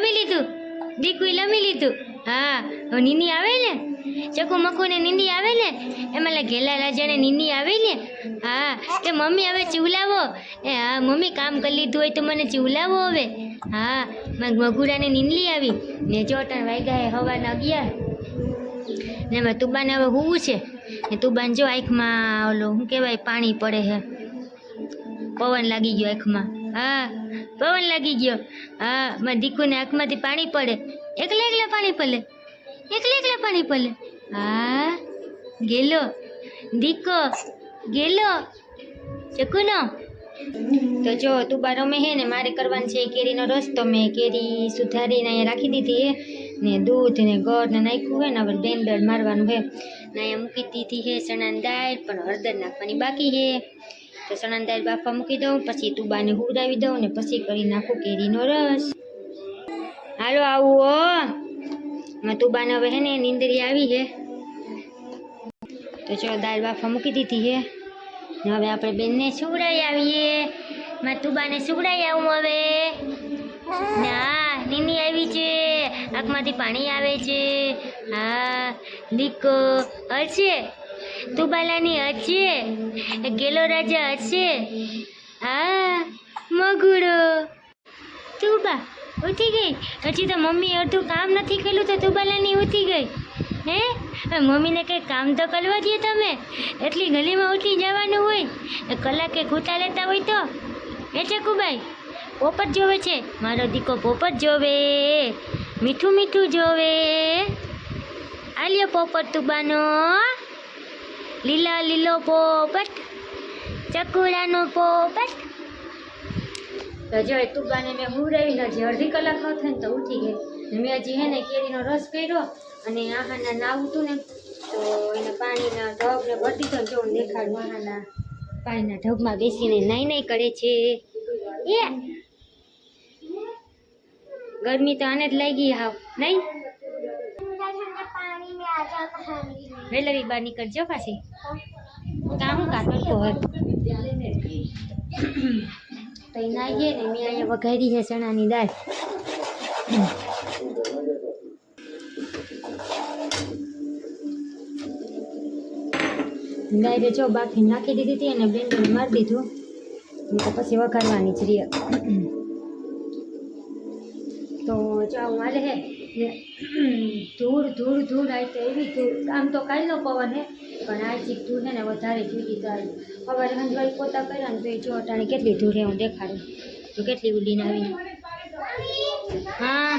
લમી લીધું. દીકુએ લમી લીધું. હા નીની આવે ને? ચકુ ને નીંદી આવે ને? એમાં ઘેલા રાજાને નીની આવે ને? હા કે મમ્મી હવે ચીવલાવો. એ હા, મમ્મી કામ કરી લીધું હોય તો મને ચીવલાવો હવે. હા મગુડાને નીંદલી આવી. ને ચોટણ વાગ્યા હવાના અગિયાર. ને એમાં તુબાને હવે હોવું છે. ને તુબાન જો આંખમાં ઓલો, શું કહેવાય, પાણી પડે છે. પવન લાગી ગયો આંખમાં. હા, પવન લાગી ગયો. હા, મારા દીકુને આંખમાંથી પાણી પડે. એકલા એકલા પાણી પડે. એકલા એકલા પાણી પડે. હા, ગેલો. દીકો, ગેલો. ચકુનો તો જો, તું બાર રમે હે ને, મારે કરવાનું છે કેરીનો રસ તો મેં કેરી સુધારીને અહીંયા રાખી દીધી હે. ને દૂધ ને ગોળ ને નાખ્યું હે ને, હવે બ્લેન્ડર મારવાનું હે. ને અહીંયા મૂકી દીધી હે ચણાની દાળ, પણ હળદર નાખવાની બાકી હે. તો ચણાની દાળ બાફવા મૂકી દઉં, પછી તુબાને હુરાવી દઉં ને પછી કરી નાખું કેરીનો રસ. હાલો આવું હો. તુબાને હવે હે ને નીંદરી આવી હે. તો જો દાળ બાફવા મૂકી દીધી હે. ને હવે આપણે બેનને સુવડાઈ આવીએ. માં તુબાને સુવડાઈ આવું હવે. ના નીની આવી છે. આંખમાંથી પાણી આવે છે. હા દીકો હશે તુબાલાની હશે ગેલો રાજા હશે હા, મગુડો. તુબા, ઉઠી ગઈ. હજી તો મમ્મી અડધું કામ નથી કર્યું તો તુબાલાની ઉઠી ગઈ. હે? મમ્મીને કંઈ કામ તો કરવા દે તમે. એટલી ગલીમાં ઉઠી જવાનું હોય, એ કલાકે ખૂટા લેતા હોય તો. એ ચકુભાઈ પોપટ જોવે છે. મારો દીકો પોપટ જોવે. મીઠું મીઠું જોવે. આલ્યો પોપટ તુબાનો. લીલો લીલો પોપટ, ચકુડાનો પોપટ. તો જો તુબાને મેં રહીને હજી અડધી કલાક ન થાય ને તો ઉઠી ગઈ. મેં હજી હે ને કેરીનો રસ કર્યો અને આહાના નાવું હતું ને, તો એને પાણીના ઢગને ભરી દીધો ને જો હું દેખાડું આહાના પાણીના ઢગમાં બેસીને નાઈ નાઈ કરે છે. એ! ગરમી તો આને જ લાગી હાવ, નહીં? વેલવી બહાર નીકળજો પાછી. કામ કા કરતો હોય તો નાહીએ ને મેં અહીંયા વઘારી છે ચણાની દાળ. દાળ જો બાફી નાખી દીધી હતી અને બ્લેન્ડર મારી દીધું. તો પછી વઘારવાની જ રહી તો જાઉં હાલે હે. ધૂળ ધૂળ ધૂળ આવી તો એવી ધૂળ. આમ તો કાલનો પવન હે, પણ આજે ધૂળ છે ને, વધારે જુદી થાય સવારે હંજવાઈ પોતા કર્યા ને તો એ જો અટાણે કેટલી ધૂળ હું દેખાડું. તો કેટલી ઉડીને આવી. હા,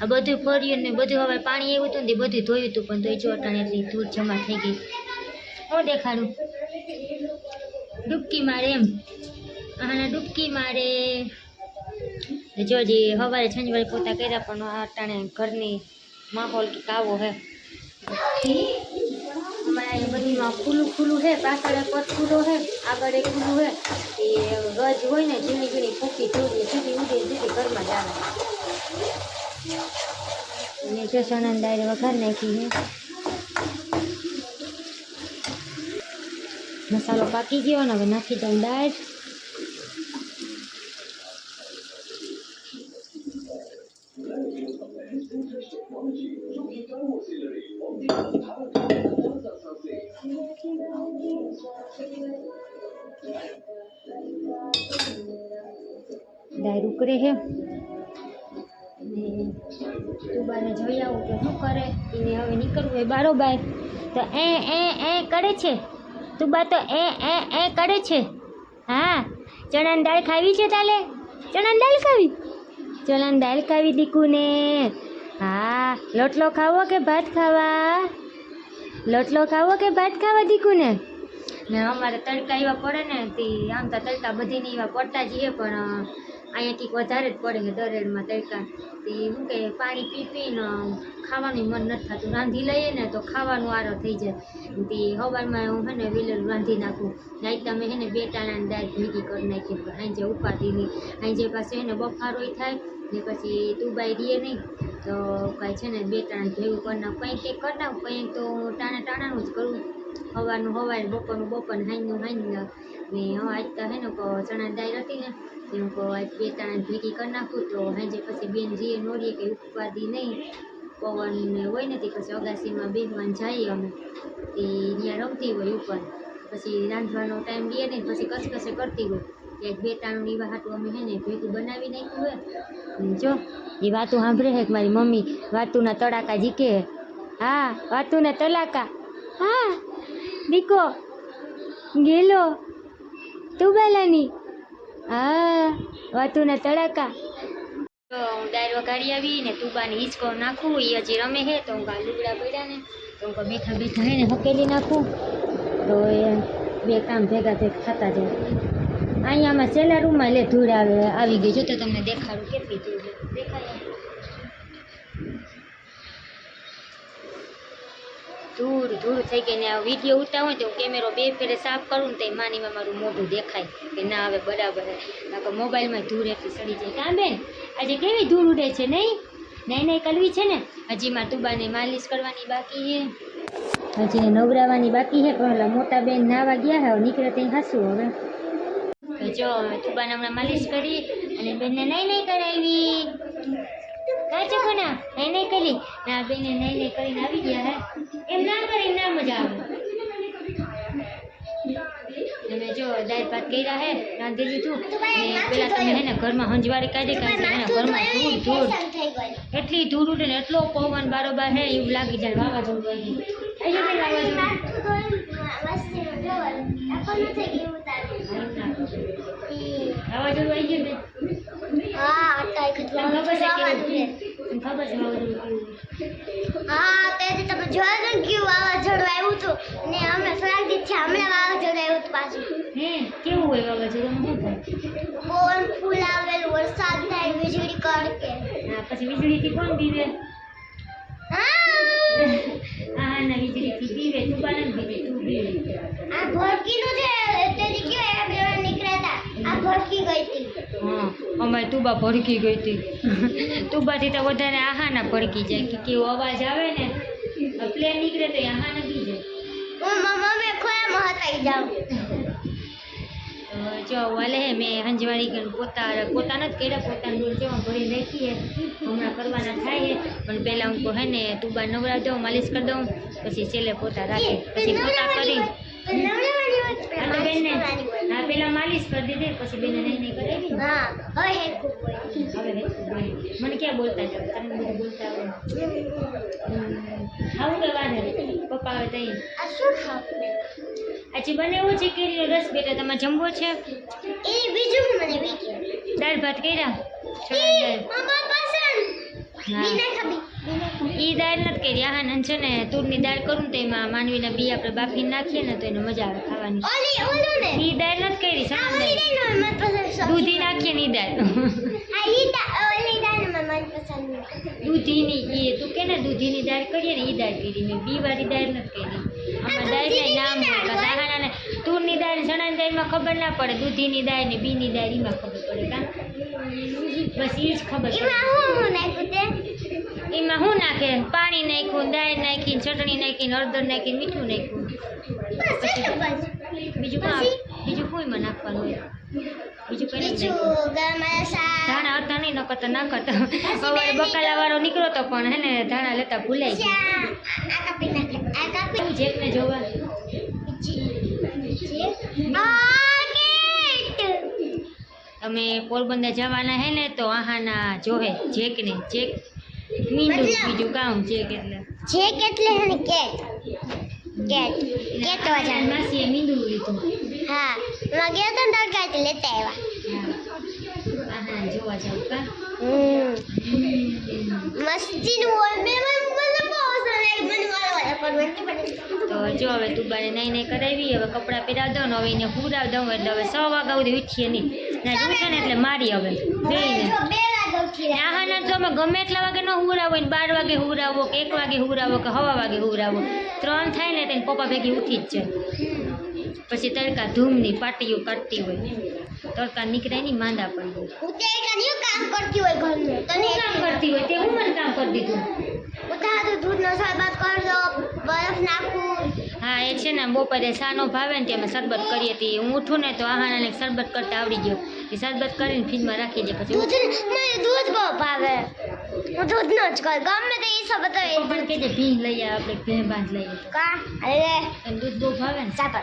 આ બધું ફર્યું ને, બધું હવે પાણી એવું હતું ને બધું ધોયું હતું, પણ તો એ જો અટાણે એટલી ધૂળ જમા થઈ ગઈ. હું દેખાડું. ડૂબકી મારે એમ. આના ડૂબકી મારે. જો હજી સવારે છંજવાળી પોતા કર્યા પણ અટાણે ઘરની માહોલ કાવો આવો હે. અમારે બધીમાં ખુલ્લું ખુલ્લું છે પાછળ એક ખુલ્લો છે આગળ એક ખુલ્લું છે એ ગજ હોય ને ઝીણી ઝીણી ફૂકી ધોરી જુદી ઉડી જુદી ઘરમાં જ આવે. અને જો સણન દાળ વઘાર નાખી છે મસાલો પાકી ગયો ને હવે નાખી દઉં દાળ. દાળ કરે છે. ને તુબાને જોઈ આવું કે શું કરે. એને હવે નીકળવું હોય બારોબાર. તો એ એ એ કરે છે. તુબા તો એ એ એ કરે છે. હા, ચણાની દાળ ખાવી છે તાલે? ચણાની દાળ ખાવી? ચણાની દાળ ખાવી દીકુને. હા, લોટલો ખાવો કે ભાત ખાવા? લોટલો ખાવો કે ભાત ખાવા, દીકુને? ને અમારે તડકા એવા પડે ને, તે આમ તો તડકા બધીને એવા પડતા જ છે પણ અહીંયા કંઈક વધારે જ પડે છે દરેડમાં તડકા. તે શું કે, પાણી પી પીને ખાવાનું મન નથી થતું. રાંધી લઈએ ને તો ખાવાનું આરો થઈ જાય. તે સવારમાં હું છે ને વેલેલું રાંધી નાખું. નાઈ તમે છે ને બે ટાણાની દાળ ભેગી કરી નાખી સાંજે ઉપાડીની સાંજે પાસે છે ને બફારોય થાય, ને પછી તુબાઈ રીએ નહીં. તો કાંઈ છે ને, બે ત્રણ ભેગું કરી નાખું કંઈ કંઈક કરી નાખું કંઈ તો ટાણા ટાણાનું જ કરું. હવાનું હવાય બપોરનું બપોર હાઈનું હાઈનું ને હવે આજ તો હે ને ચણા દાળ હતી ને, એમ કહો આજ બે ત્રણ ભેગી કરી નાખું, તો સાંજે પછી બેન જઈએ નોરીએ કે ઉપાદી નહીં. પવન હોય ને તે પછી અગાસીમાં બેસવાનું જઈએ અમે. તે ત્યાં રમતી હોય ઉપર. પછી રાંધવાનો ટાઈમ દે ને પછી કસકસે કરતી હોય. એક બે ત્રણ એવા અમે હે ને ભેગું બનાવી નાખ્યું હે. જો એ વાતું સાંભળે હે મારી મમ્મી વાતુના તડાકા જીકે હા. વાતુના તલાકા હા, દીકો. ગેલો. તું બેલાની. હા, વાતુના તડાકા. હું ડાયરો કાઢી આવી ને તુબાને હિંચકો નાખું એ હજી રમે હે, તો હું કાં લુગડા પડ્યા ને, તો હું કાં બેઠા બેઠા હે ને હકેલી નાખું. તો એ બે કામ ભેગા ભેગા થતા જાય. અહીંયામાં છેલ્લા રૂમમાં લે ધૂળ આવે, આવી ગઈ. છે તો તમને દેખાડું કેટલી ધૂળ દેખાય. ધૂળ ધૂળ થઈ ગઈ ને આ વીડિયો ઉતા હોય તો હું કેમેરો બે ફેરે સાફ કરું ને તો માનીમાં મારું મોઢું દેખાય કે ના હવે બરાબર. નકર મોબાઈલમાં ધૂળ એટલી સડી જાય. કાં બેન, આજે કેવી ધૂળ ઉડે છે નહીં? નહીં નહીં કરવી છે ને? હજી માં તુબાને માલિશ કરવાની બાકી છે. હજી નવરાવાની બાકી છે, પણ મોટા બેન નાવા ગયા હવે નીકળે ત્યાં હસું હવે. તો જો તુબાને હમણાં માલિશ કરી અને બેનને નહીં નહીં કરાવી કાચો કોના નહીં નહીં કરી. ના બેનને નહીં નહીં કરીને આવી ગયા, હે. એમ ના કરી ના મજા આવે. તમે જો, દાળ ભાત કર્યા હે, રાંધી લીધું. ને પેલા તમે હે ને ઘરમાં હંજવાળી કાઢી કાઢી એના ઘરમાં ધૂળ ધૂળ. એટલી ધૂળ ઉડે ને એટલો પવન બારોબાર હે, એવું લાગી જાય વાવાઝોડું વાવાઝોડું. વાવાઝોડું આવી ગયું ને તને ખબર છે કેવું ખબર છે વાવાઝોડું કેવું હા તેથી તમે જોયું ને કેવું વાવાઝોડું આવ્યું હતું ને અમે થોડાક દિવસ હમણાં વાવાઝોડું આવ્યું હતું પાછું હે કેવું હોય વાવાઝોડું શું થાય પવન ફૂલ આવેલું વરસાદ થાય વીજળી કડકે હા પછી વીજળીથી કોણ બીવે હા ના વીજળીથી તું તું આ ભડકીનું છે તેથી કેવું એક જણા નીકળ્યા હતા આ ભડકી ગઈ હતી. હા અમારે તુબા ભડકી ગઈ હતી. તુબાથી તો વધારે આહાના ભડકી જાય કે કેવો અવાજ આવે ને. પ્લેન નીકળે તો એ આહાના બી જાય. હું મારા મમ્મી ખોયામાં હતાઈ જાઉં. તો જો વાલે હે મેં હંજવાળી ગણ પોતા પોતા નથી કર્યા પોતાનું દૂધ જેવા ભરી નાખીએ હમણાં કરવાના થાય છે પણ પહેલાં હું કહું હે ને તુબા નવરા દઉં માલિશ કરી દઉં. પછી છેલ્લે પોતા રાખી. પછી પોતા કરી. તો બેનને હા પેલા માલિશ કરી દીધી પછી બેને નહીં નહીં કરાવી હા હવે હે હવે મને ક્યાં બોલતા જાવ તમે બધું બોલતા આવડે આવું કે વાંધો પપ્પા આવે તઈ આ શું ખાવું આજે બનાવ્યો છે કેરીનો રસ બેટા તમારે જમવો છે? એ બીજું મને વીકે દાળ ભાત કર્યા? મમ્મા પસંદ બીના ખાબી ઈ દાળ નથી કરી. આહાન છે ને તુરની દાળ કરું તો એમાં માનવીના બી આપણે બાફી નાખીએ ને તો એને મજા આવે ખાવાની. ઓલી ઓલું ને? ઈ દાળ નથી કરી છે. દૂધી નાખીએ ને ઈ દાળ. દૂધીની ઈ તું કે ને દૂધીની દાળ કરીએ ને ઈ દાળ કરી. મેં બી વાળી દાળ નથી કરી. આમાં દાળ નામ તુરની દાળ ચણાની દાળમાં ખબર ના પડે. દૂધીની દાળ ને બીની દાળ એમાં ખબર પડે કા? બસ એ જ ખબર પડે. એમાં શું નાખે? પાણી નાખ્યું દાળ નાખી ચટણી નાખીને હળદર નાખીને મીઠું નાખ્યું. બીજું બીજું કોઈમાં નાખવાનું હોય? બીજું ધાણા હતા નહીં ન કરતા. ના સવારે બકાલા વાળો નીકળ્યો તો પણ હે ને ધાણા લેતા ભૂલાઈ ગયું જેકને જોવા? તમે પોરબંદર જવાના હે ને તો આહાના જોહે જેકને જેક મીંડું? બીજું કામ જેક એટલે. જે એટલે હે ને કેટ. કેટ. કેટ વાજા માસીએ મીંડું લીધું. હા માં તો ને તડકા લેતા આવ્યા આહા જોવા જાવ કા? હમ. મસ્તીનું ઓલ મે મને બહુ પસંદ આવ્યું તો જો હવે બાને નહીં નહીં કરાવી હવે કપડાં પહેરાવ દઉં હવે એને હુરાવ દઉં એટલે હવે સો વાગ્યા સુધી ઉઠીએ નહીં. ના ઉઠે ને એટલે મારી હવે બેયને જો બે વાગે ઉઠી આહાના તો અમે ગમે એટલા વાગે ન હુરાવો ને બાર વાગે હુરાવો કે એક વાગે હુરાવો કે હવા વાગે હુરાવો ત્રણ થાય ને તેને પપ્પા ભેગી ઉઠી જ જાય. પછી તડકા ધૂમની પાટીઓ કાઢતી હોય. તડકા નીકળાયની માંદા પડી હું કામ કરતી હોય ઘરનું. તને કામ કરતી હોય? તે હું મને કામ કરી દીધું? ઉઠા તો દૂધનો શરબત કર દો બરફ નાખું હા એ છે ને બપોરે સાનો ભાવે ને તેમાં શરબત કરીએ હતી હું ઉઠું ને તો આહાને શરબત કરતા આવડી ગયો. એ શરબત કરીને ફ્રીજમાં રાખી દે પછી મને દૂધ બહુ ભાવે. હું દૂધ નો જ કર. ગમે તે ઈસો બતાવે પણ કે જે ભીં લઈ આવે આપણે ભીં બાંધ લઈએ. કા? અરે દૂધ બહુ ભાવે ને? સાપર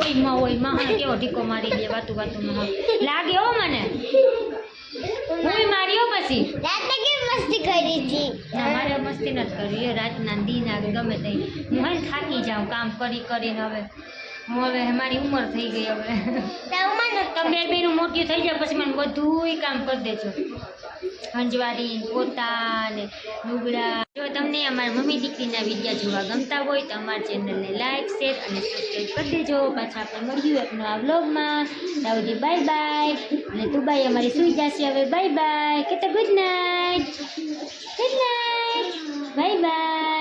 ઓયમાં ઓયમાં કેવો ઢીકો મારી દે વાતું વાતું લાગે હો મને? હું માર્યો પછી. રાતે મસ્તી કરી હતી. ના મારે મસ્તી નથી કરી રાતના દિન આવે ગમે તે. હું થાકી જાઉં કામ કરી કરીને હવે. હું હવે મારી ઉંમર થઈ ગઈ હવે. તમે બેનું મોટી થઈ જાય પછી મને બધુંય કામ કરી દેજો. અંજવારી પોતા ને લુગડા. જો તમને અમારા મમ્મી દીકરીના વિડીયા જોવા ગમતા હોય તો અમારા ચેનલને લાઇક શેર અને સબસ્ક્રાઈબ કરી દેજો. પાછા આપણે મળ્યું એકનો આ વ્લોગમાં. તાવજી બાય બાય અને તું અમારી સુઈ જશે. હવે બાય બાય કે તો good night good night bye bye